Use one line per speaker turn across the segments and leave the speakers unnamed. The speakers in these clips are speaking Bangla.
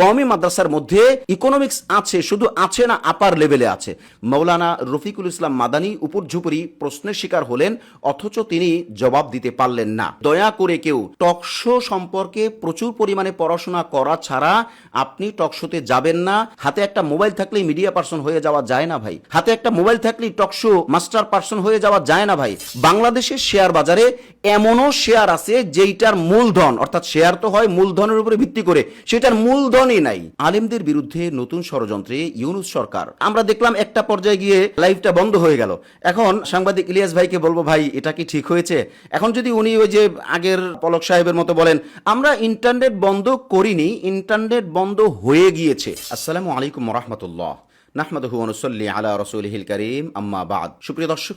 কওমি মাদ্রাসার মধ্যে ইকোনমিক্স আছে, শুধু আছে না আপার লেভেলে আছে। মৌলানা রফিকুল ইসলাম মাদানী উপর্যুপরি প্রশ্নের শিকার হলেন, অথচ তিনি জবাব দিতে পারলেন না। দয়া করে কেউ টকশো সম্পর্কে প্রচুর পরিমাণে পড়াশোনা করা ছাড়া আপনি টকশোতে যাবেন না। হাতে একটা মোবাইল থাকলেই মিডিয়া পার্সন হয়ে যাওয়া যায় না ভাই। হাতে একটা মোবাইল থাকলেই টকশো মাস্টার পার্সন হয়ে যাওয়া যায় না ভাই। বাংলাদেশের শেয়ার বাজারে এমনও শেয়ার আছে, যেইটার মূলধন, অর্থাৎ শেয়ার তো হয় মূলধনের উপরে ভিত্তি করে, সেটার মূলধনই নাই। আলেমদের বিরুদ্ধে নতুন ষড়যন্ত্রে ইউনুস সরকার। আমরা দেখলাম একটা পর্যায়ে গিয়ে লাইভটা বন্ধ হয়ে গেল। এখন সাংবাদিক ইলিয়াস ভাইকে বলব, ভাই, এটা কি ঠিক হয়েছে? এখন যদি উনি ওই যে আগের পলক সাহেবের মতো বলেন, আমরা ইন্টারনেট বন্ধ করিনি, ইন্টারনেট বন্ধ হয়ে গিয়েছে। আসসালামু আলাইকুম রহমতুল্লাহ। নাহমাদহু অনুসল্লি আলা রসুলহিল করিম, আম্মা বাদ। সুপ্রিয় দর্শক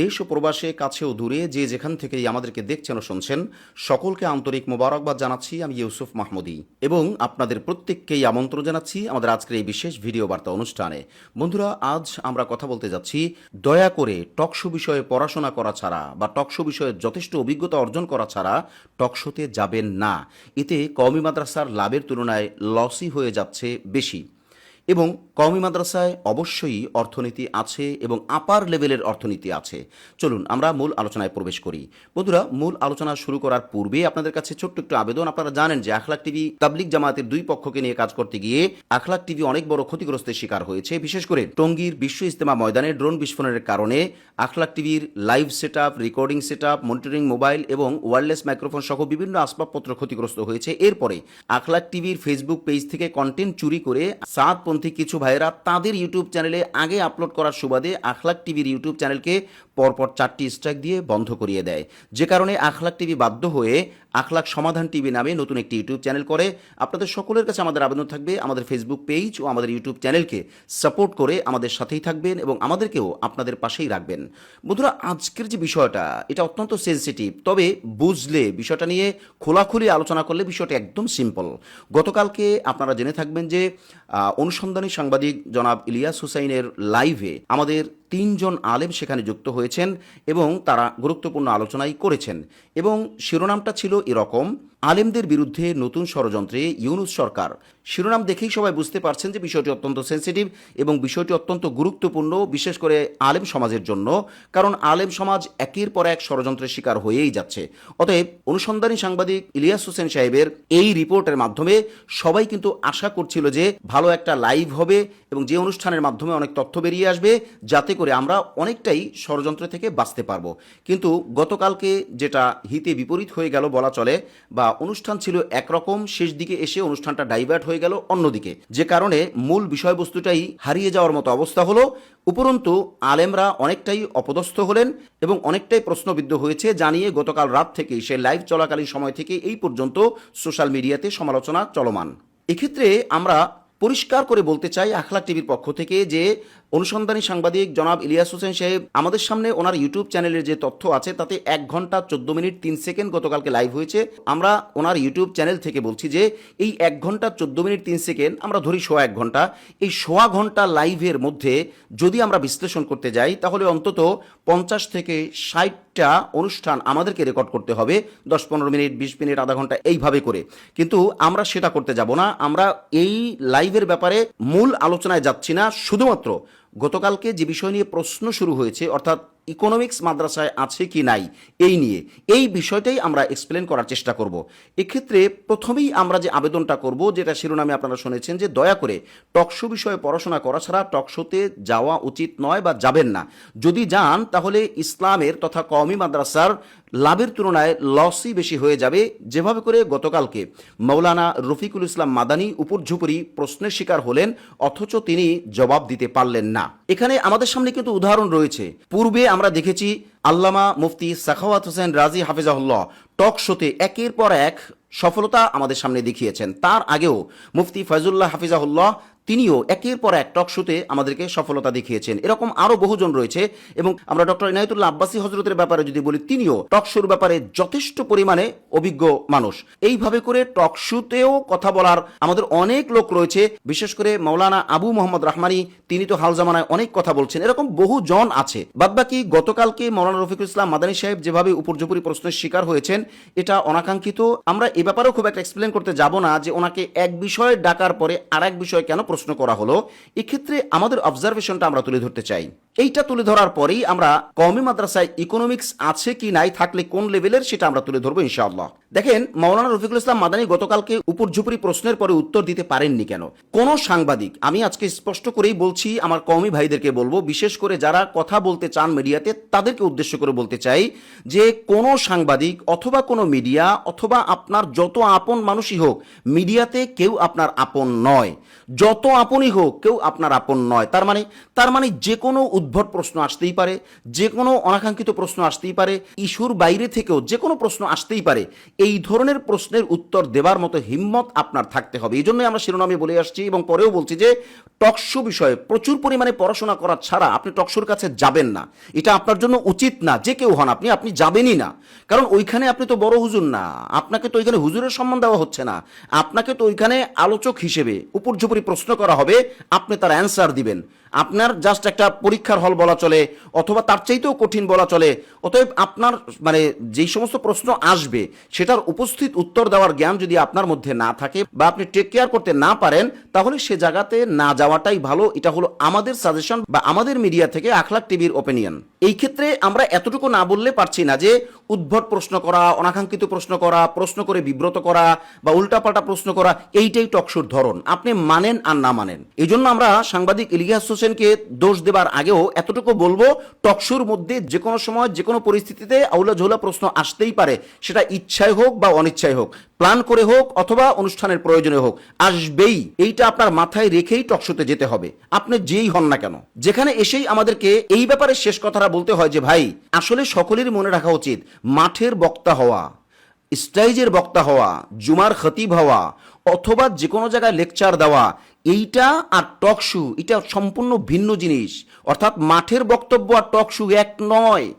দেশ ও প্রবাসে, কাছে দূরে যে যেখান থেকেই আমাদেরকে দেখছেন শুনছেন, সকলকে আন্তরিক মোবারকবাদ জানাচ্ছি, আমি ইউসুফ মাহমুদি। এবং আপনাদের প্রত্যেককেই আমন্ত্রণ জানাচ্ছি আমাদের আজকের এই বিশেষ ভিডিও বার্তা অনুষ্ঠানে। বন্ধুরা, আজ আমরা কথা বলতে যাচ্ছি, দয়া করে টকশো বিষয়ে পড়াশোনা করা ছাড়া বা টকশো বিষয়ে যথেষ্ট অভিজ্ঞতা অর্জন করা ছাড়া টকশোতে যাবেন না। এতে কওমি মাদ্রাসার লাভের তুলনায় লসই হয়ে যাচ্ছে বেশি। এবং কওমি মাদ্রাসায় অবশ্যই অর্থনীতি আছে এবং আপার লেভেলের অর্থনীতি আছে। চলুন, আমরা মূল আলোচনায় প্রবেশ করি। বন্ধুরা, মূল আলোচনা শুরু করার পূর্বে আপনাদের কাছে ছোট্ট একটু আবেদন। আপনারা জানেন যে আখলাক টিভি তাবলিক জামাতের দুই পক্ষকে নিয়ে কাজ করতে গিয়ে আখলাক টিভি অনেক বড় ক্ষতিগ্রস্তের শিকার হয়েছে। বিশেষ করে টঙ্গীর বিশ্ব ইস্তেমা ময়দানে ড্রোন বিস্ফোরণের কারণে আখলাক টিভির live set recording set monitoring mobile এবং ওয়্যারলেস মাইক্রোফোন সহ বিভিন্ন আসবাবপত্র ক্ষতিগ্রস্ত হয়েছে। এরপরে আখলাক টিভির ফেসবুক পেজ থেকে কন্টেন্ট চুরি করে সাতপন্থী কিছু ভাইয়েরা তাদের ইউটিউব চ্যানেলে আগে আপলোড করার সুবাদে আখলাক টিভির ইউটিউব চ্যানেলকে পরপর চারটি স্ট্রাইক দিয়ে বন্ধ করিয়ে দেয়। যে কারণে আখলাক টিভি বাধ্য হয়ে আখলাক সমাধান টিভি নামে নতুন একটি ইউটিউব চ্যানেল করে। আপনাদের সকলের কাছে আমাদের আবেদন থাকবে আমাদের ফেসবুক পেজ ও আমাদের ইউটিউব চ্যানেলকে সাপোর্ট করে আমাদের সাথেই থাকবেন এবং আমাদেরকেও আপনাদের পাশেই রাখবেন। বন্ধুরা, আজকের যে বিষয়টা, এটা অত্যন্ত সেন্সিটিভ তবে বুঝলে বিষয়টা নিয়ে খোলাখুলি আলোচনা করলে বিষয়টা একদম সিম্পল গতকালকে আপনারা জেনে থাকবেন যে অনুসন্ধানী সাংবাদিক জনাব ইলিয়াস হুসাইনের লাইভে আমাদের তিনজন আলেম সেখানে যুক্ত হয়েছেন এবং তারা গুরুত্বপূর্ণ আলোচনাই করেছেন এবং শিরোনামটা ছিল এরকম আলেমদের বিরুদ্ধে নতুন ষড়যন্ত্রে ইউনুস সরকার। শিরোনাম দেখেই সবাই বুঝতে পারছেন যে বিষয়টি অত্যন্ত সেন্সিটিভ এবং বিষয়টি অত্যন্ত গুরুত্বপূর্ণ, বিশেষ করে আলেম সমাজের জন্য, কারণ আলেম সমাজ একের পর এক ষড়যন্ত্রের শিকার হয়েই যাচ্ছে। অতএব অনুসন্ধানী সাংবাদিক ইলিয়াস হোসেন সাহেবের এই রিপোর্টের মাধ্যমে সবাই কিন্তু আশা করছিল যে ভালো একটা লাইভ হবে এবং যে অনুষ্ঠানের মাধ্যমে অনেক তথ্য বেরিয়ে আসবে, যাতে করে আমরা অনেকটাই ষড়যন্ত্র থেকে বাঁচতে পারব। কিন্তু গতকালকে যেটা হিতে বিপরীত হয়ে গেল বলা চলে বা অনুষ্ঠান ছিল একরকম শেষ দিকে এসে অনুষ্ঠানটা ডাইভার্ট হয়ে গেল অন্যদিকে। যে কারণে মূল বিষয়বস্তুটাই হারিয়ে যাওয়ার মতো অবস্থা হলো। উপরন্তু, আলেমরা অনেকটাই অপদস্থ হলেন এবং অনেকটাই প্রশ্নবিদ্ধ হয়েছে জানিয়ে গতকাল রাত থেকেই সে লাইভ চলাকালীন সময় থেকে এই পর্যন্ত সোশ্যাল মিডিয়াতে সমালোচনা চলমান। এক্ষেত্রে আমরা পরিষ্কার করে বলতে চাই আখলা টিভির পক্ষ থেকে যে অনুসন্ধানী সাংবাদিক জনাব ইলিয়াস হোসেন সাহেব, আমাদের সামনে ওনার ইউটিউব চ্যানেলের যে তথ্য আছে, তাতে এক ঘণ্টা চোদ্দ মিনিট তিন সেকেন্ড গতকালকে লাইভ হয়েছে। আমরা ওনার ইউটিউব চ্যানেল থেকে বলছি যে, এই এক ঘণ্টা চোদ্দ মিনিট তিন সেকেন্ড, আমরা ধরি সোয়া এক ঘণ্টা, এই সোয়া ঘণ্টা লাইভের মধ্যে যদি আমরা বিশ্লেষণ করতে যাই, তাহলে অন্তত পঞ্চাশ থেকে ষাটটা অনুষ্ঠান আমাদেরকে রেকর্ড করতে হবে, দশ পনেরো মিনিট, বিশ মিনিট, আধা ঘণ্টা, এইভাবে করে। কিন্তু আমরা সেটা করতে যাব না, আমরা এই লাইভের ব্যাপারে মূল আলোচনায় যাচ্ছি না, শুধুমাত্র গতকালকে যে বিষয় নিয়ে প্রশ্ন শুরু হয়েছে অর্থাৎ ইকোনমিক্স মাদ্রাসায় আছে কি নাই, এই নিয়ে। এই বিষয়টাই আমরা এক্সপ্লেন করার চেষ্টা করব। এক্ষেত্রে প্রথমেই আমরা যে আবেদনটা করব, যেটা শিরোনামে আপনারা শুনেছেন যে দয়া করে টকশো বিষয়ে পড়াশোনা করা ছাড়া টকশোতে যাওয়া উচিত নয় বা যাবেন না। যদি যান, তাহলে ইসলামের তথা কওমি মাদ্রাসার লাভের তুলনায় লসই বেশি হয়ে যাবে। যেভাবে করে গতকালকে মৌলানা রফিকুল ইসলাম মাদানী উপরঝুপুরি প্রশ্নের শিকার হলেন, অথচ তিনি জবাব দিতে পারলেন না। এখানে আমাদের সামনে কিন্তু উদাহরণ রয়েছে। পূর্বে আমরা দেখেছি আল্লামা মুফতি সাখাওয়াত হোসেন রাজি হাফিজাহুল্লাহ টক শোতে একের পর এক সফলতা আমাদের সামনে দেখিয়েছেন। তার আগেও মুফতি ফয়জুল্লাহ হাফিজাহুল্লাহ তিনিও একের পর এক টক শোতে আমাদেরকে সফলতা দেখিয়েছেন। এরকম আরও বহুজন রয়েছে এবং আমরা ডক্টর ইনায়তুল্লাহ আব্বাসী হজরতের ব্যাপারে যদি বলি, তিনিও টক শোর ব্যাপারে যথেষ্ট পরিমাণে অভিজ্ঞ মানুষ। এইভাবে করে টক শোতেও কথা বলার আমাদের অনেক লোক রয়েছে। বিশেষ করে মৌলানা আবু মোহাম্মদ রাহমানি, তিনি তো হাল জামানায় অনেক কথা বলছেন। এরকম বহু জন আছে। বাদবাকি গতকালকে মৌলানা রফিকুল ইসলাম মাদানী সাহেব যেভাবে উপর্যুপরি প্রশ্নের শিকার হয়েছেন, এটা অনাকাঙ্ক্ষিত। আমরা এ ব্যাপারেও খুব একটা এক্সপ্লেন করতে যাব না যে ওনাকে এক বিষয়ে ডাকার পরে আর এক বিষয়ে কেন প্রশ্ন করা হলো, এক্ষেত্রে আমাদের অবজারভেশনটা আমরা তুলে ধরতে চাই। এইটা তুলে ধরার পরেই আমরা কওমি মাদ্রাসায় ইকোনমিক্স আছে কি নাই, থাকলে কোন লেভেলের সেটা আমরা তুলে ধরবো ইনশাআল্লাহ। দেখেন, মাওলানা রফিকুল ইসলাম মাদানী গতকালকে উপর্যুপরি প্রশ্নের পরে উত্তর দিতে পারেননি কেন? কোন সাংবাদিক, আমি আজকে স্পষ্ট করেই বলছি, আমার কওমি ভাইদেরকে বলব, বিশেষ করে যারা কথা বলতে চান মিডিয়াতে, তাদেরকে উদ্দেশ্য করে বলতে চাই যে কোন সাংবাদিক অথবা কোনো মিডিয়া, অথবা আপনার যত আপন মানুষই হোক, মিডিয়াতে কেউ আপনার আপন নয়। যত আপনই হোক, কেউ আপনার আপন নয়। তার মানে তার মানে যে কোনো উদ্ভট প্রশ্ন আসতেই পারে যে কোনো অনাকাঙ্ক্ষিত প্রশ্ন আসতেই পারে, ইস্যুর বাইরে থেকেও যে কোনো প্রশ্ন আসতেই পারে। এই ধরনের প্রশ্নের উত্তর দেওয়ার মতো হিম্মত আপনার থাকতে হবে। এই জন্যই আমরা শিরোনামে বলে আসছি এবং পরেও বলছি যে টকশো বিষয়ে প্রচুর পরিমাণে পড়াশোনা করা ছাড়া আপনি টকশোর কাছে যাবেন না। এটা আপনার জন্য উচিত না যে কেউ হন আপনি আপনি যাবেনই না। কারণ ওইখানে আপনি তো বড় হুজুর না। আপনাকে তো ওইখানে হুজুরের সম্মান দেওয়া হচ্ছে না। আপনাকে তো ওইখানে আলোচক হিসেবে উপর্যুপরি প্রশ্ন করা হবে আপনি তার অ্যান্সার দিবেন। আপনার জাস্ট একটা পরীক্ষার হল বলা চলে, অথবা তার চাইতেও কঠিন বলা চলে। অতএব আপনার মানে যেই সমস্ত প্রশ্ন আসবে, সেটার উপস্থিত উত্তর দেওয়ার জ্ঞান যদি আপনার মধ্যে না থাকে বা আপনি টেক কেয়ার করতে না পারেন, তাহলে সে জায়গাতে না যাওয়াটাই ভালো। এটা হলো আমাদের সাজেশন বা আমাদের মিডিয়া থেকে আখলাক টিভির ওপিনিয়ন এই ক্ষেত্রে আমরা এতটুকু না বললে পারছি না যে, উদ্ভট প্রশ্ন করা, অনাকাঙ্ক্ষিত প্রশ্ন করা, প্রশ্ন করে বিব্রত করা বা উল্টাপাল্টা প্রশ্ন করা, এইটাই টকশোর ধরন। আপনি মানেন আর না মানেন। এই জন্য আমরা সাংবাদিক ইলিয়াস হোসেনকে দোষ দেবার আগেও এতটুকু বলব, টকশোর মধ্যে যে কোনো সময় যে কোনো পরিস্থিতিতে আউলা ঝোলা প্রশ্ন আসতেই পারে। সেটা ইচ্ছায় হোক বা অনিচ্ছায় হোক। প্ল্যান করে হোক অথবা অনুষ্ঠানের প্রয়োজনে হোক, আসবেই। এইটা আপনার মাথায় রেখেই টকশোতে যেতে হবে। আপনি যেই হন না কেন। যেখানে এসেই আমাদেরকে এই ব্যাপারে শেষ কথাটা বলতে হয় যে, ভাই, আসলে সকলেরই মনে রাখা উচিত, মাঠের বক্তা হওয়া স্টাইজের বক্তা হওয়া, জুমার খতিব হওয়া, অথবা যে কোনো জায়গায় লেকচার দেওয়া এইটা আর টক শু, এটা সম্পূর্ণ ভিন্ন জিনিস। অর্থাৎ মাঠের বক্তব্য আর টক শু এক নয়,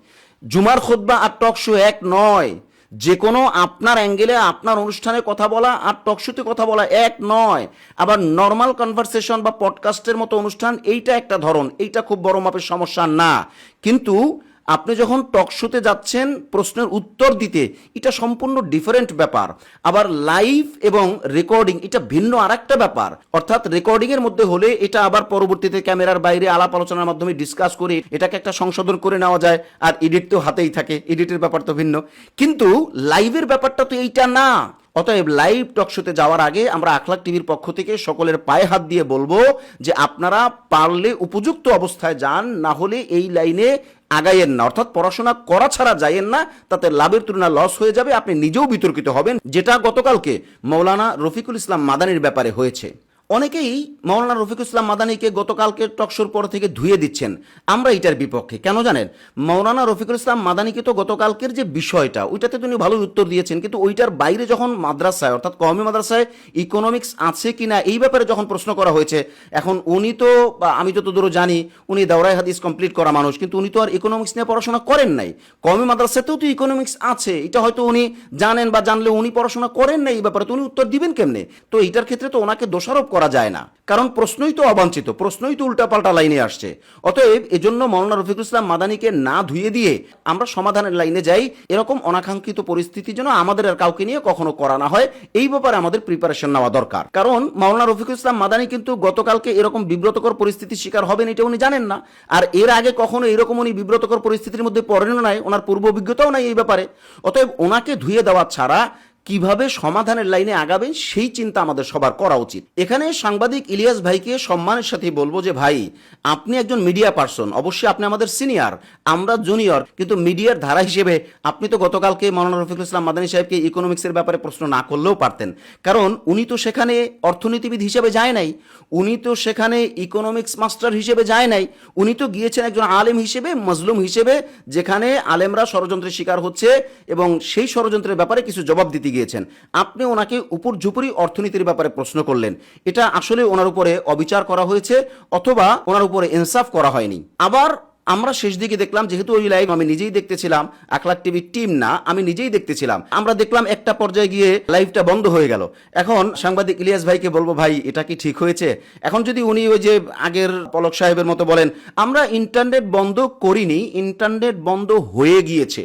জুমার খোদবা আর টক শু এক নয়। যে কোনো আপনার অ্যাঙ্গেলে, আপনার অনুষ্ঠানে কথা বলা আর টকশুতে কথা বলা এক নয়। আবার নর্মাল কনভারসেশন বা পডকাস্টের মতো অনুষ্ঠান, এইটা একটা ধরন, এইটা খুব বড় মাপের সমস্যা না। কিন্তু আপনি যখন টকশোতে যাচ্ছেন, প্রশ্নের উত্তর দিতে, এটা সম্পূর্ণ ডিফারেন্ট ব্যাপার। আবার লাইভ এবং রেকর্ডিং এটা ভিন্ন আর একটা ব্যাপার। অর্থাৎ রেকর্ডিং এর মধ্যে হলে এটা আবার পরবর্তীতে ক্যামেরার বাইরে আলাপ আলোচনার মাধ্যমে ডিসকাস করে, এটাকে একটা সংশোধন করে নেওয়া যায়, আর এডিট তো হাতেই থাকে এডিটের ব্যাপার তো ভিন্ন। কিন্তু লাইভের ব্যাপারটা তো এইটা না। অতএব লাইভ টকশোতে যাওয়ার আগে আমরা আখলাক টিভির পক্ষ থেকে সকলের পায়ে হাত দিয়ে বলব যে আপনারা পারলে উপযুক্ত অবস্থায় যান, না হলে এই লাইনে আগাইয়েন না। অর্থাৎ পড়াশোনা করা ছাড়া যাইয়েন না, তাতে লাভের তুলনা লস হয়ে যাবে, আপনি নিজেও বিতর্কিত হবেন, যেটা গতকালকে মৌলানা রফিকুল ইসলাম মাদানির ব্যাপারে হয়েছে। অনেকেই মৌলানা রফিকুল ইসলাম মাদানিকে গতকালকে টকশোর পর থেকে ধুয়ে দিচ্ছেন। আমরা এটার বিপক্ষে, কেন জানেন? মৌলানা রফিকুল ইসলাম মাদানিকে তো গতকালকের যে বিষয়টা, ওইটাতে তিনি ভালোই উত্তর দিয়েছেন, কিন্তু ওইটার বাইরে যখন মাদ্রাসায়, অর্থাৎ কওমি মাদ্রাসায় ইকোনমিক্স আছে কি না এই ব্যাপারে যখন প্রশ্ন করা হয়েছে, এখন উনি তো আমি যতদূর জানি, উনি দাওরাই হাদিস কমপ্লিট করা মানুষ, কিন্তু উনি তো আর ইকোনমিক্স নিয়ে পড়াশোনা করেন নাই। কওমি মাদ্রাসাতেও তো ইকোনমিক্স আছে, এটা হয়তো উনি জানেন বা জানলে উনি পড়াশোনা করেন নাই এই ব্যাপারে, তো উনি উত্তর দিবেন কেমনে? তো এইটার ক্ষেত্রে তো ওনাকে দোষারোপ করা যায় না। কারণ প্রশ্নই তো অবাঞ্ছিত, প্রশ্নই তো উল্টাপাল্টা লাইনে আসছে। অতএব এজন্য মৌলানা রফিকুল ইসলাম মাদানিকে না ধুয়ে দিয়ে আমরা সমাধানের লাইনে যাই। এরকম অনাকাঙ্ক্ষিত পরিস্থিতি যেন আমাদের আর কাউকে নিয়ে কখনো করা না হয়, এই ব্যাপারে আমাদের প্রিপারেশন নেওয়া দরকার। কারণ মাওলানা রফিকুল ইসলাম মাদানি কিন্তু গতকালকে এরকম বিব্রতকর পরিস্থিতির শিকার হবেন এটা উনি জানেন না। আর এর আগে কখনো এরকম উনি বিব্রতকর পরিস্থিতির মধ্যে পড়েন নাই, ওনার পূর্ব অভিজ্ঞতাও নাই এই ব্যাপারে। অতএব ওনাকে ধুয়ে দেওয়া ছাড়া কীভাবে সমাধানের লাইনে আগাবেন সেই চিন্তা আমাদের সবার করা উচিত। এখানে সাংবাদিক ইলিয়াস ভাইকে সম্মানের সাথে বলব যে, ভাই, আপনি একজন মিডিয়া পার্সন। অবশ্যই আপনি আমাদের সিনিয়র। আমরা জুনিয়র, কিন্তু মিডিয়ার ধারা হিসেবে আপনি তো গতকালকে মৌলানা রফিকুল ইসলাম মাদানী সাহেবকে ইকোনমিক্সের ব্যাপারে প্রশ্ন না করলেও পারতেন। কারণ উনি তো সেখানে অর্থনীতিবিদ হিসেবে যায় নাই, উনি তো সেখানে ইকোনমিক্স মাস্টার হিসেবে যায় নাই, উনি তো গিয়েছেন একজন আলেম হিসেবে, মজলুম হিসেবে, যেখানে আলেমরা ষড়যন্ত্রের শিকার হচ্ছে এবং সেই ষড়যন্ত্রের ব্যাপারে কিছু জবাব দিতে গিয়েছেন। আপনি ওনাকে উপর ঝুপুরি অর্থনীতির ব্যাপারে প্রশ্ন করলেন। এটা আসলে ওনার উপরে অবিচার করা হয়েছে অথবা ওনার উপরে ইনসাফ করা হয়নি। আবার আমরা শেষ দিকে দেখলাম, যেহেতু ওই লাইভ আমি নিজেই দেখতেছিলাম এক টিভির টিম না, আমি নিজেই দেখতেছিলাম। আমরা দেখলাম একটা পর্যায়ে গিয়ে লাইভটা বন্ধ হয়ে গেল। এখন সাংবাদিক ইলিয়াস ভাইকে বলব, ভাই, এটা কি ঠিক হয়েছে? এখন যদি উনি ওই যে আগের পলক সাহেবের মতো বলেন, আমরা ইন্টারনেট বন্ধ করিনি ইন্টারনেট বন্ধ হয়ে গিয়েছে।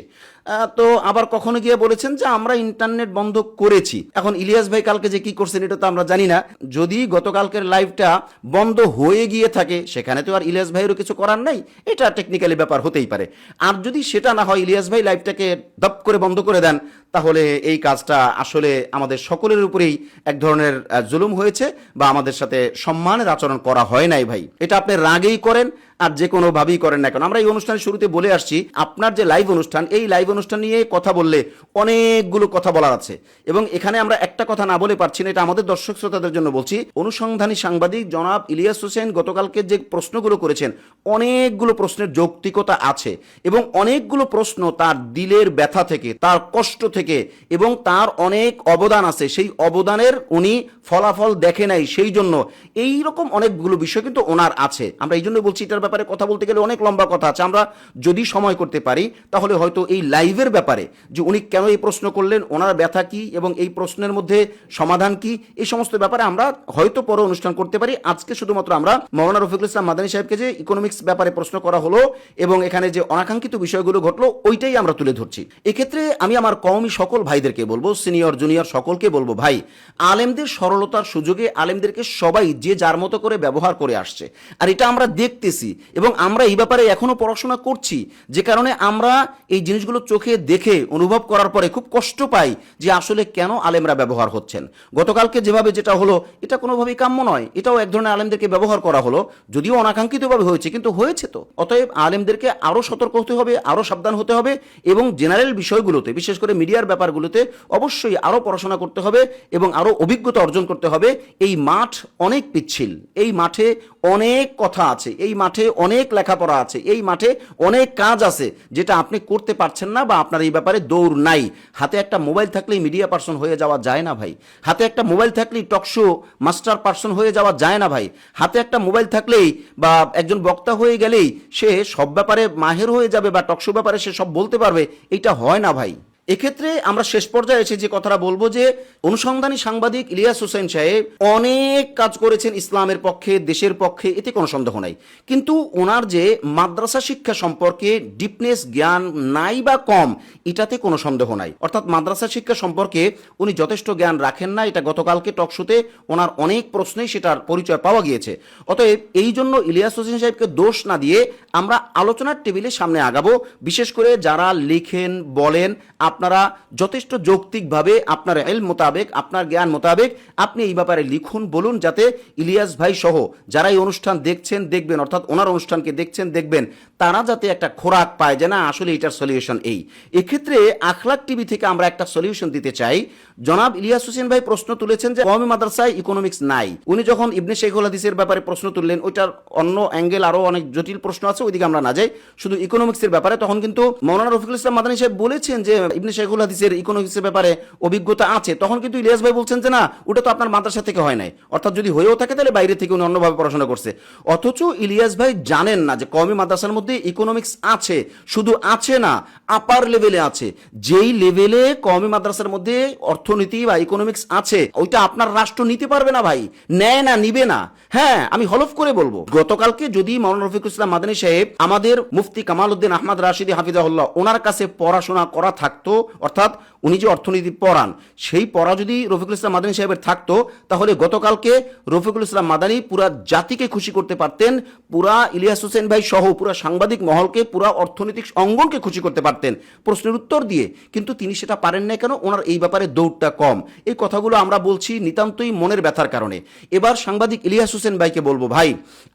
তো আবার কখনো গিয়ে বলেছেন যে আমরা ইন্টারনেট বন্ধ করেছি। এখন ইলিয়াস ভাই কালকে যে কি করছেন এটা তো আমরা জানি না। যদি গতকালকের লাইভটা বন্ধ হয়ে গিয়ে থাকে, সেখানে তো আর ইলিয়াস ভাইয়েরও কিছু করার নাই। এটা টেকনিক্যালি ব্যাপার হতেই পারে। আর যদি সেটা না হয়, ইলিয়াস ভাই লাইভটাকে দপ করে বন্ধ করে দেন, তাহলে এই কাজটা আসলে আমাদের সকলের উপরেই এক ধরনের জুলুম হয়েছে বা আমাদের সাথে সম্মানের আচরণ করা হয় নাই ভাই। এটা আপনি রাগেই করেন আর যে কোনো ভাবেই করেন না কেন। আমরা এই অনুষ্ঠানের শুরুতে বলে আসছি, আপনার যে লাইভ অনুষ্ঠান, এই লাইভ অনুষ্ঠান নিয়ে কথা বললে অনেকগুলো কথা বলার আছে। এবং এখানে আমরা একটা কথা না বলে পারছি না, এটা আমাদের দর্শক শ্রোতাদের জন্য বলছি। অনুসন্ধানী সাংবাদিক জনাব ইলিয়াস হোসেন গতকালকে যে প্রশ্নগুলো করেছেন, অনেকগুলো প্রশ্নের যৌক্তিকতা আছে এবং অনেকগুলো প্রশ্ন তার দিলের ব্যথা থেকে, তার কষ্ট থেকে এবং তার অনেক অবদান আছে। সেই অবদানের উনি ফলাফল দেখে নাই, সেই জন্য এই রকম অনেকগুলো বিষয় কিন্তু ওনার আছে। আমরা এই জন্য বলছি, এটার ব্যাপারে কথা বলতে গেলে অনেক লম্বা কথা আছে। আমরা যদি সময় করতে পারি, তাহলে হয়তো এই লাইভের ব্যাপারে যে উনি কেন এই প্রশ্ন করলেন, ওনার ব্যথা কি এবং এই প্রশ্নের মধ্যে সমাধান কি এই সমস্ত ব্যাপারে আমরা হয়তো পরে অনুষ্ঠান করতে পারি। আজকে শুধুমাত্র আমরা মৌলানা রফিকুল ইসলাম মাদানী সাহেবকে যে ইকোনমিক্স ব্যাপারে প্রশ্ন করা হলো এবং এখানে যে অনাকাঙ্ক্ষিত বিষয়গুলো ঘটলো, ওইটাই আমরা তুলে ধরছি। এক্ষেত্রে আমি আমার কওমি সকল ভাইদেরকে বলব, সিনিয়র, জুনিয়র সকলকে বলব, ভাই, আলেমদের সরলতার সুযোগে আলেমদেরকে সবাই যে যার মতো করে ব্যবহার করে আসছে, আর এটা আমরা দেখতেছি এবং আমরা এই ব্যাপারে এখনও পড়াশোনা করছি, যে কারণে আমরা এই জিনিসগুলো চোখে দেখে অনুভব করার পরে খুব কষ্ট পাই যে আসলে কেন আলেমরা ব্যবহার হচ্ছেন। গতকালকে যেভাবে যেটা হলো, এটা কোনোভাবেই কাম্য নয়। এটাও এক ধরনের আলেমদেরকে ব্যবহার করা হলো, যদিও অনাকাঙ্ক্ষিতভাবে হয়েছে, কিন্তু হয়েছে তো। অতএব আলেমদেরকে আরও সতর্ক হতে হবে, আরও সাবধান হতে হবে এবং জেনারেল বিষয়গুলোতে, বিশেষ করে মিডিয়ার ব্যাপারগুলোতে অবশ্যই আরও পড়াশোনা করতে হবে এবং আরও অভিজ্ঞতা অর্জন করতে হবে। এই মাঠ অনেক পিচ্ছিল, এই মাঠে অনেক কথা আছে, এই মাঠে অনেক লেখাপড়া আছে। এই মাঠে অনেক কাজ আছে যেটা আপনি করতে পারছেন না বা আপনার এই ব্যাপারে দৌড় নাই। হাতে একটা মোবাইল থাকলেই মিডিয়া পার্সন হয়ে যাওয়া যায় না ভাই। হাতে একটা মোবাইল থাকলেই টকশো মাস্টার পার্সন হয়ে যাওয়া যায় না ভাই। হাতে একটা মোবাইল থাকলেই বা একজন বক্তা হয়ে গেলেই সে সব ব্যাপারে মাহের হয়ে যাবে বা টকশো ব্যাপারে সে সব বলতে পারবে। এটা হয় না ভাই। এক্ষেত্রে আমরা শেষ পর্যায়ে এসে যে কথাটা বলব যে অনুসন্ধানী সাংবাদিক ইলিয়াস হোসেন সাহেব অনেক কাজ করেছেন ইসলামের পক্ষে, দেশের পক্ষে, এতে কোনো সন্দেহ নাই। কিন্তু ওনার যে মাদ্রাসা শিক্ষা সম্পর্কে ডিপনেস জ্ঞান নাই বা কম, এটাতে কোনো সন্দেহ নাই। অর্থাৎ মাদ্রাসা শিক্ষা সম্পর্কে উনি যথেষ্ট জ্ঞান রাখেন না, এটা গতকালকে টকশোতে ওনার অনেক প্রশ্নেই সেটার পরিচয় পাওয়া গিয়েছে। অতএব এই জন্য ইলিয়াস হোসেন সাহেবকে দোষ না দিয়ে আমরা আলোচনার টেবিলের সামনে আগাবো, বিশেষ করে যারা লিখেন, বলেন আপনারা যথেষ্ট যৌক্তিকভাবে আপনার এল মোতাবেক, আপনার জ্ঞান মোতাবেক আপনি এই ব্যাপারে লিখুন, বলুন যাতে ইলিয়াস ভাই সহ যারা এই অনুষ্ঠান দেখছেন, দেখবেন, অর্থাৎ ওনার অনুষ্ঠানকে দেখছেন, দেখবেন, তারা যাতে একটা খোরাক পায় যে না, আসলে এটার সলিউশন এই। এক্ষেত্রে আখলাক টিভি থেকে আমরা একটা সলিউশন দিতে চাই। জনাব ইলিয়াস হোসেন ভাই প্রশ্ন তুলেছেন যে, কওমি মাদ্রাসায় ইকোনমিক্স নাই। উনি যখন ইবনে শেখুল হাদিসের ব্যাপারে প্রশ্ন তুললেন, ওইটার অন্য অ্যাঙ্গেল আরও অনেক জটিল প্রশ্ন আছে, ওইদিকে আমরা না যাই। শুধু ইকোনমিক্সের ব্যাপারে, তখন কিন্তু মৌলানা রফিকুল ইসলাম মাদানী সাহেব বলেছেন যে ইবনে শেখুল হাদিসের ইকোনমিক্সের ব্যাপারে অভিজ্ঞতা আছে, তখন কিন্তু ইলিয়াস ভাই বলছেন যে না, ওটা তো আপনার মাদ্রাসা থেকে হয় নাই। অর্থাৎ যদি হয়েও থাকে তাহলে বাইরে থেকে উনি অন্যভাবে পড়াশোনা করছে। অথচ ইলিয়াস ভাই জানেন না যে কওমি মাদ্রাসার মধ্যে ইকোনমিক্স আছে, শুধু আছে না আপার লেভেলে আছে। যেই লেভেলে কমি মাদ্রাসার মধ্যে অর্থনীতি বা ইকোনমিক্স আছে, ওইটা আপনার রাষ্ট্র নিতে পারবে না ভাই, নেয় না, নিবে না। হ্যাঁ আমি হলফ করে বলব, গতকালকে যদি মৌলানা রফিকুল ইসলাম মাদানী সাহেব আমাদের মুফতি কামাল উদ্দিন আহমদ রাশিদি হাফিজাহুল্লাহ ওনার কাছে পড়াশোনা করা থাকতো অর্থাৎ উনি যে অর্থনীতি পড়ান, সেই পড়া যদি রফিকুল ইসলাম মাদানী সাহেবের থাকতো, তাহলে গতকালকে রফিকুল ইসলাম মাদানী পুরা জাতিকে খুশি করতে পারতেন, পুরা ইলিয়াস হোসেন ভাই সহ পুরা সাংবাদিক মহলকে, পুরা অর্থনৈতিক অঙ্গনকে খুশি করতে পারতেন। প্রশ্নের উত্তর দিয়ে, কিন্তু তিনি সেটা পারেন না কেন? ওনার এই ব্যাপারে দৌড়টা কম। এই কথাগুলো আমরা বলছি নিতান্তই মনের ব্যথার কারণে। এবার সাংবাদিক ইলিয়াস হোসেন ভাইকে বলব, ভাই,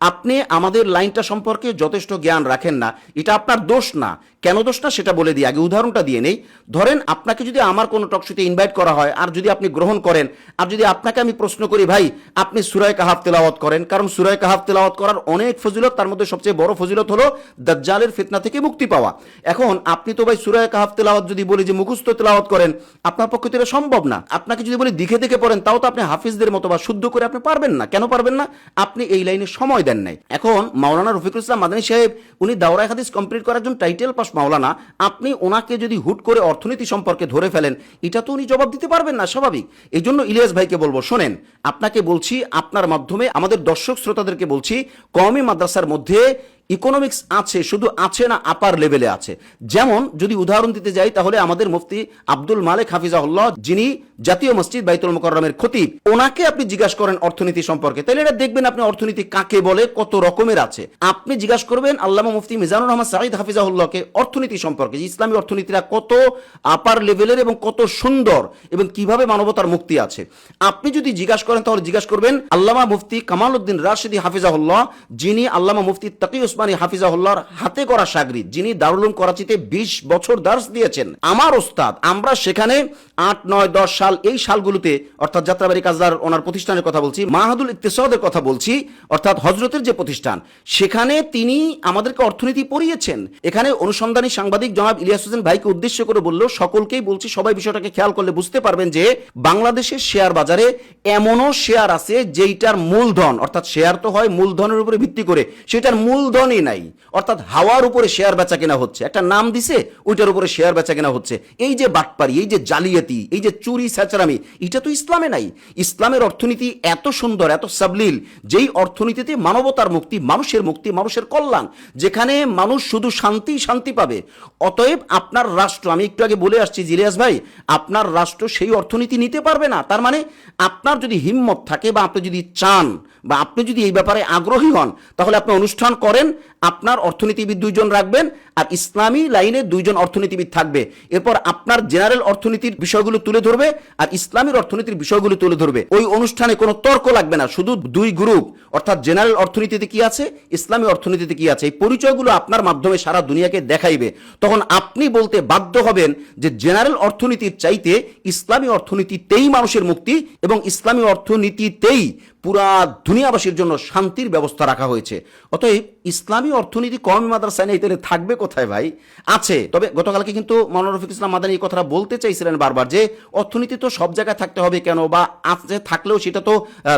আপনি আমাদের লাইনটা সম্পর্কে যথেষ্ট জ্ঞান রাখেন না। এটা আপনার দোষ না। কেন দোষ না সেটা বলে দিই। আগে উদাহরণটা দিয়ে নেই। ধরেন আপনাকে যদি আমার কোনো টকশোতে ইনভাইট করা হয়, আর যদি আপনি গ্রহণ করেন, আর যদি আপনাকে আমি প্রশ্ন করি, ভাই, আপনি সুরায় কাহাব তেলাওয়াত করেন? কারণ সুরায় কাহাব তেলাওয়াত করার অনেক ফজিলত, তার মধ্যে সবচেয়ে বড় ফজিলত হলো দাজ্জালের ফিতনা থেকে মুক্তি পাওয়া। এখন আপনি তো ভাই সুরায় কাহাব তেলাওয়াত যদি বলি যে মুখস্থ তেলাওয়াত করেন, আপনার পক্ষে তো এটা সম্ভব না। আপনাকে যদি বলি দিকে দেখে পড়েন, তাও তো আপনি হাফিজদের মতো বা শুদ্ধ করে আপনি পারবেন না। কেন পারবেন না? আপনি এই লাইনে সময় দেন নাই। এখন মাওলানা রফিকুল ইসলাম মাদানী সাহেব, উনি দাওরাই হাদিস কমপ্লিট করার জন্য টাইটেল পাস মাওলানা। আপনি ওনাকে যদি হুট করে অর্থনীতি সম্পর্কে ধরে ফেলেন, এটা তো উনি জবাব দিতে পারবেন না, স্বাভাবিক। এই জন্য ইলিয়াস ভাইকে বলব, শোনেন, আপনাকে বলছি, আপনার মাধ্যমে আমাদের দর্শক শ্রোতাদেরকে বলছি, কওমি মাদ্রাসার মধ্যে ইকোনমিক্স আছে, শুধু আছে না আপার লেভেলে আছে। যেমন, যদি উদাহরণ দিতে যাই, তাহলে আমাদের মুফতি আব্দুল মালিক হাফিজাহুল্লাহ, যিনি জাতীয় মসজিদ বাইতুল মোকাররমের খতিব, ওনাকে আপনি জিজ্ঞাসা করেন অর্থনীতি সম্পর্কে। তাহলে এটা দেখবেন আপনি অর্থনীতি কাকে বলে, কত রকমের আছে। আপনি জিজ্ঞাসা করবেন আল্লামা মুফতি মিজানুর রহমান সাঈদ হাফিজাহুল্লাহকে অর্থনীতি সম্পর্কে ইসলামী অর্থনীতিটা কত আপার লেভেলের এবং কত সুন্দর, এবং কীভাবে মানবতার মুক্তি আছে। আপনি যদি জিজ্ঞাসা করেন, তাহলে জিজ্ঞাসা করবেন আল্লামা মুফতি কামাল উদ্দিন রাশিদি হাফিজাহুল্লাহ, যিনি আল্লামা মুফতি তাকি ওসমানী হাফিজাহুল্লাহর হাতে করা সাগরিদ যিনি দারুলুম করাচিতে বিশ বছর দার্স দিয়েছেন। আমার ওস্তাদ, আমরা সেখানে আট, নয়, দশ সাল এই সালগুলোতে, অর্থাৎ যাত্রাবাড়ি কাজদার ওনার প্রতিষ্ঠানের কথা বলছি, মাহাদুল ইকতেসাদের কথা বলছি, অর্থাৎ হজরতের যে প্রতিষ্ঠান, সেখানে তিনি আমাদেরকে অর্থনীতি পড়িয়েছেন। এখানে অনুসন্ধানী সাংবাদিক জনাব ইলিয়াস হোসেন ভাইকে উদ্দেশ্য করে বলল, সকলকেই বলছি, সবাই বিষয়টাকে খেয়াল করলে বুঝতে পারবেন যে, বাংলাদেশের শেয়ার বাজারে এমনও শেয়ার আছে, যেইটার মূলধন, অর্থাৎ শেয়ার তো হয় মূলধনের উপরে ভিত্তি করে, সেটার মূলধনই নাই। অর্থাৎ হাওয়ার উপরে শেয়ার বেচা কেনা হচ্ছে। একটা নাম দিছে, ওইটার উপরে শেয়ার বেচা কেনা হচ্ছে। এই যে বাটপারি, এই যে জালিয়াতি, এই যে চুরি স্যাচারামি এটা তো ইসলামে নাই। ইসলামের অর্থনীতি এত সুন্দর, এত সাবলীল, যেই অর্থনীতিতে মানবতার মুক্তি, মানুষের মুক্তি, মানুষের কল্যাণ, যেখানে মানুষ শুধু শান্তি শান্তি পাবে। অতএব আপনার রাষ্ট্র, আমি একটু আগে বলে আসছি জিলিয়াস ভাই, আপনার রাষ্ট্র সেই অর্থনীতি নিতে পারবে না। তার মানে আপনার যদি হিম্মত থাকে বা আপনি যদি চান বা আপনি যদি এই ব্যাপারে আগ্রহী হন, তাহলে আপনি অনুষ্ঠান করেন আপনার অর্থনীতিবিদ দুইজন রাখবেন আর ইসলামী লাইনে দুইজন অর্থনীতিবিদ থাকবে। এরপর আপনার জেনারেল অর্থনীতির বিষয়গুলো তুলে ধরবে আর ইসলামের অর্থনীতির বিষয়গুলো তুলে ধরবে। ওই অনুষ্ঠানে কোনো তর্ক লাগবে না, শুধু দুই গ্রুপ অর্থাৎ জেনারেল অর্থনীতিতে কি আছে, ইসলামী অর্থনীতিতে কি আছে, এই পরিচয়গুলো আপনার মাধ্যমে সারা দুনিয়াকে দেখাইবে। তখন আপনি বলতে বাধ্য হবেন যে জেনারেল অর্থনীতির চাইতে ইসলামী অর্থনীতিতেই মানুষের মুক্তি এবং ইসলামী অর্থনীতিতেই পুরা দুনিয়াবাসীর জন্য শান্তির ব্যবস্থা রাখা হয়েছে। অতএব ইসলামী অর্থনীতি কম মাদ্রাসা নেই, তাহলে থাকবে কোথায় ভাই? আছে, তবে গতকালকে কিন্তু মনোয়ার রফিক ইসলাম মাদানী এই কথাটা বলতে চাইছিলেন বারবার যে অর্থনীতি তো সব জায়গায় থাকতে হবে কেন, বা আছে থাকলেও সেটা তো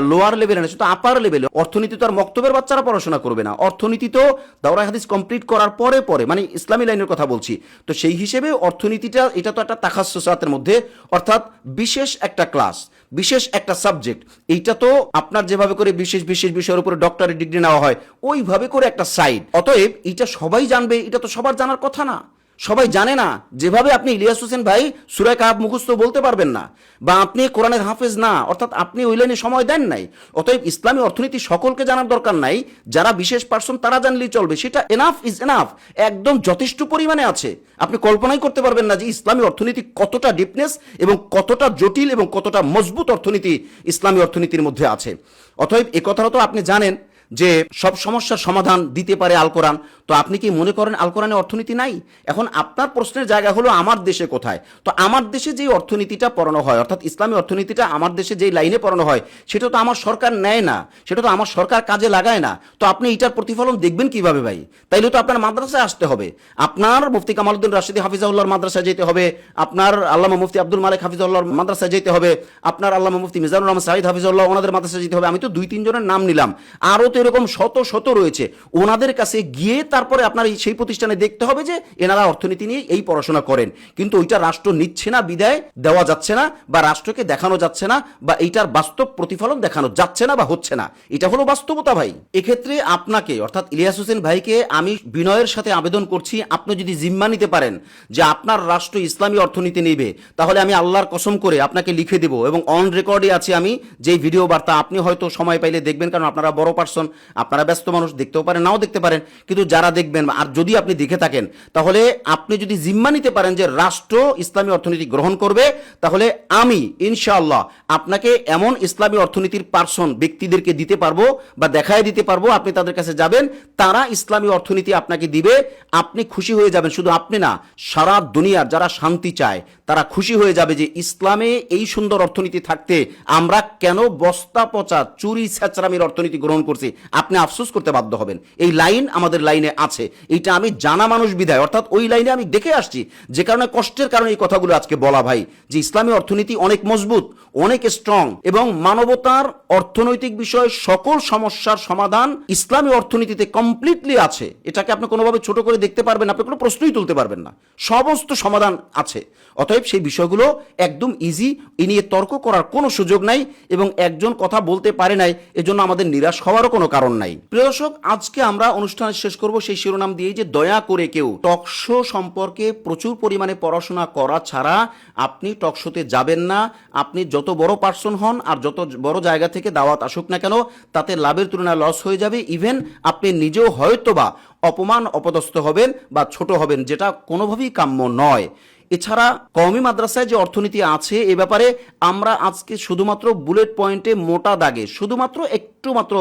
লোয়ার লেভেলে না, সেটা আপার লেভেলে অর্থনীতি তো আর মক্তবের বাচ্চারা পড়াশোনা করবে না। অর্থনীতি তো দাওরা হাদিস কমপ্লিট করার পরে পরে মানে ইসলামী লাইনের কথা বলছি। তো সেই হিসেবে অর্থনীতিটা, এটা তো একটা তাখাসুসাতের মধ্যে, অর্থাৎ বিশেষ একটা ক্লাস বিশেষ একটা সাবজেক্ট এইটা তো আপনার যেভাবে করে বিশেষ বিশেষ বিষয়ের উপরে ডক্টরের ডিগ্রি নেওয়া হয়, ওইভাবে করে একটা সাইড অতএব এটা সবাই জানবে, এটা তো সবার জানার কথা না। সবাই জানে না, যেভাবে আপনি ইলিয়াস হোসেন ভাই সুরায় কাহাব মুখস্থ বলতে পারবেন না, বা আপনি কোরআনের হাফেজ না, অর্থাৎ আপনি ওই লাইনে সময় দেন নাই, অতএব ইসলামী অর্থনীতি সকলকে জানার দরকার নাই, যারা বিশেষ পার্সন তারা জানলেই চলবে, সেটা এনাফ ইজ এনাফ একদম যথেষ্ট পরিমাণে আছে। আপনি কল্পনাই করতে পারবেন না যে ইসলামী অর্থনীতি কতটা ডিপনেস এবং কতটা জটিল এবং কতটা মজবুত অর্থনীতি ইসলামী অর্থনীতির মধ্যে আছে। অতএব এ কথাটা তো আপনি জানেন যে সব সমস্যার সমাধান দিতে পারে আল কোরআন। তো আপনি কি মনে করেন আল কোরআনে অর্থনীতি নাই? এখন আপনার প্রশ্নের জায়গা হলো আমার দেশে কোথায়? তো আমার দেশে যেই অর্থনীতিটা পড়ানো হয়, অর্থাৎ ইসলামী অর্থনীতিটা আমার দেশে যেই লাইনে পড়ানো হয়, সেটা তো আমার সরকার নেয় না, সেটা তো আমার সরকার কাজে লাগায় না। তো আপনি এটার প্রতিফলন দেখবেন কীভাবে ভাই? তাইলে তো আপনার মাদ্রাসায় আসতে হবে। আপনার মুফতি কামালউদ্দিন রাশিদি হাফিজাউল্লাহর মাদ্রাসায় যেতে হবে। আপনার আল্লামা মুফতি আব্দুল মালিক হাফিজাউল্লাহর মাদ্রাসায় যেতে হবে। আপনার আল্লামা মুফতি মিজানুর রহমান সাহিদ হাফিজাউল্লাহ ওনাদের মাদ্রাসায় যেতে হবে। আমি তো দুই তিনজনের নাম নিলাম। আরও তো এরকম শত শত রয়েছে। ওনাদের কাছে গিয়ে তারপরে আপনার সেই প্রতিষ্ঠানে দেখতে হবে যে এনারা অর্থনীতি নিয়ে এই পড়াশোনা করেন। কিন্তু ওইটা রাষ্ট্র নিচ্ছে না, বিদায় দেওয়া যাচ্ছে না বা রাষ্ট্রকে দেখানো যাচ্ছে না বা এইটার বাস্তব প্রতিফলন দেখানো যাচ্ছে না বা হচ্ছে না। এটা হলো বাস্তবতা ভাই। এক্ষেত্রে আপনাকে, অর্থাৎ ইলিয়াস হোসেন ভাইকে আমি বিনয়ের সাথে আবেদন করছি, আপনি যদি জিম্মা নিতে পারেন যে আপনার রাষ্ট্র ইসলামী অর্থনীতি নেবে, তাহলে আমি আল্লাহর কসম করে আপনাকে লিখে দেব এবং অন রেকর্ডে আছে আমি, যেই ভিডিও বার্তা আপনি হয়তো সময় পাইলে দেখবেন, কারণ আপনারা বড় পার্সন আপনারা ব্যস্ত মানুষ, দেখতেও পারেন, নাও দেখতে পারেন। কিন্তু যারা দেখবেন, আর যদি আপনি দেখে থাকেন, তাহলে আপনি যদি জিম্মা নিতে পারেন যে রাষ্ট্র ইসলামী অর্থনীতি গ্রহণ করবে, তাহলে আমি, ইনশাআল্লাহ, আপনাকে এমন ইসলামী অর্থনীতির পার্সন ব্যক্তিদেরকে দিতে পারব বা দেখায় দিতে পারব, আপনি তাদের কাছে যাবেন, তারা ইসলামী অর্থনীতি আপনাকে দিবে, আপনি খুশি হয়ে যাবেন। শুধু আপনি না, সারা দুনিয়ার যারা শান্তি চায়, তারা খুশি হয়ে যাবে যে ইসলামে এই সুন্দর অর্থনীতি থাকতে আমরা কেন বস্তা পচা চুরি ছ্যাচরামির অর্থনীতি গ্রহণ করছি? আপনি আফসোস করতে বাধ্য হবেন। এই লাইন আমাদের লাইনে আছে। এইটা আমি জানা মানুষ বিদায় অর্থাৎ ওই লাইনে আমি দেখে আসছি। যে কারণে কষ্টের কারণে এই কথাগুলো আজকে বলা ভাই, যে ইসলামী অর্থনীতি অনেক মজবুত, অনেক স্ট্রং এবং মানবতার অর্থনৈতিক বিষয়ে সকল সমস্যার সমাধান ইসলামী অর্থনীতিতে কমপ্লিটলি আছে। এটাকে আপনি কোনোভাবে ছোট করে দেখতে পারবেন, আপনি কোনো প্রশ্নই তুলতে পারবেন না। সমস্ত সমাধান আছে। অতএব সেই বিষয়গুলো একদম ইজি এ নিয়ে তর্ক করার কোনো সুযোগ নাই এবং একজন কথা বলতে পারে নাই, এজন্য আমাদের নিরাশ হওয়ারও কোনো কারণ নাই। প্রিয় দর্শক, আজকে আমরা অনুষ্ঠান শেষ করব সেই শিরোনাম দিয়ে যে দয়া করে কেউ টকশো সম্পর্কে প্রচুর পরিমাণে পড়াশোনা করা ছাড়া আপনি টকশোতে যাবেন না। আপনি যত বড় পার্সন হন আর যত বড় জায়গা থেকে দাওয়াত আসুক না কেন, তাতে লাভের তুলনায় লস হয়ে যাবে। ইভেন আপনি নিজেও হয়তোবা অপমান, অপদস্থ হবেন বা ছোট হবেন, যেটা কোনোভাবেই কাম্য নয়। এছাড়া কওমি মাদ্রাসায় যে অর্থনীতি আছে, এ ব্যাপারে আমরা আজকে শুধুমাত্র বুলেট পয়েন্টে মোটা দাগে, শুধুমাত্র একটু মাত্র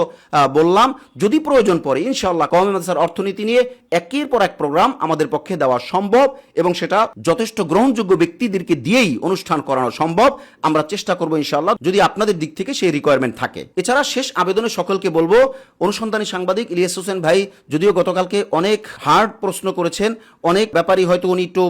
বললাম, যদি প্রয়োজন পড়ে, ইনশাআল্লাহ কওমি মাদ্রাসার অর্থনীতি নিয়ে একের পর এক প্রোগ্রাম আমাদের পক্ষে দেওয়া সম্ভব এবং সেটা যথেষ্ট গ্রহণযোগ্য ব্যক্তিদেরকে দিয়েই অনুষ্ঠান করানো সম্ভব। আমরা চেষ্টা করব ইনশাআল্লাহ, যদি আপনাদের দিক থেকে সেই রিকোয়ারমেন্ট থাকে। এছাড়া শেষ আবেদনে সকলকে বলব, অনুসন্ধানী সাংবাদিক ইলিয়াস হোসেন ভাই যদিও গতকালকে অনেক হার্ড প্রশ্ন করেছেন, অনেক ব্যাপারই হয়তো উনি একটু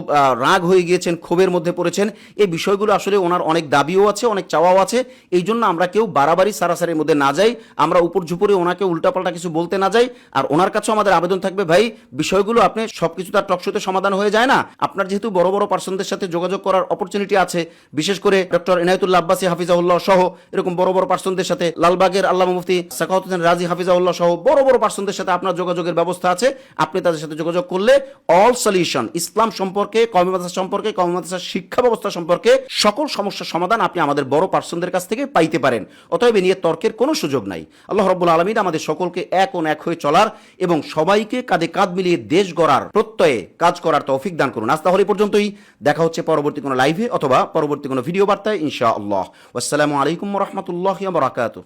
রাগ হয়ে গিয়েছেন, ক্ষোভের মধ্যে পড়েছেন। এই বিষয়গুলো আসলে ওনার অনেক দাবিও আছে, অনেক চাওয়াও আছে। এই জন্য আমরা কেউ বাড়াবাড়ি সারাসারির মধ্যে না যাই। আমরা উপর ঝুপুরে ওনাকে উল্টাপাল্টা কিছু বলতে না যাই। আর ওনার কাছেও আমাদের আবেদন থাকবে, ভাই, বিষয়গুলো আপনি সবকিছু তার টকশোতে সমাধান হয়ে যায় না। আপনার যেহেতু বড় বড় পার্সনদের সাথে যোগাযোগ করার অপরচুনিটি আছে, বিশেষ করে ডক্টর এনায়তুল্লাহ আব্বাসী হাফিজাউল্লাহ সহ এরকম বড় বড় পার্সনদের সাথে লালবাগের আল্লাহ মুফতি সাকাউত হোসেন রাজি হাফিজাউল্লাহ সহ বড় বড় পার্সনদের সাথে আপনার যোগাযোগের ব্যবস্থা আছে। আপনি তাদের সাথে যোগাযোগ করলে অল সলিউশন ইসলাম সম্পর্কে কমি মাদ্রাসা সম্পর্কে কমি মাদ্রাসার শিক্ষা ব্যবস্থা সম্পর্কে সকল সমস্যার সমাধান আপনি আমাদের বড় পার্সনদের কাছ থেকে পাইতে পারেন। অতএব এ নিয়ে তর্কের কোনো সুযোগ নাই। আল্লাহ রব্বুল আলমিন আমাদের সকলকে এক ও এক হয়ে চলার এবং সবাইকে কাঁধে কাঁধ মিলিয়ে দেশ গড়ার, প্রত্যয়ে কাজ করার তৌফিক দান করুন। আজ তাহলে পর্যন্তই। দেখা হচ্ছে পরবর্তী কোনো লাইভে অথবা পরবর্তী কোনো ভিডিও বার্তায় ইনশা আল্লাহ আসসালামু আলাইকুম রহমতুল্লাহ বারাকাতুহ।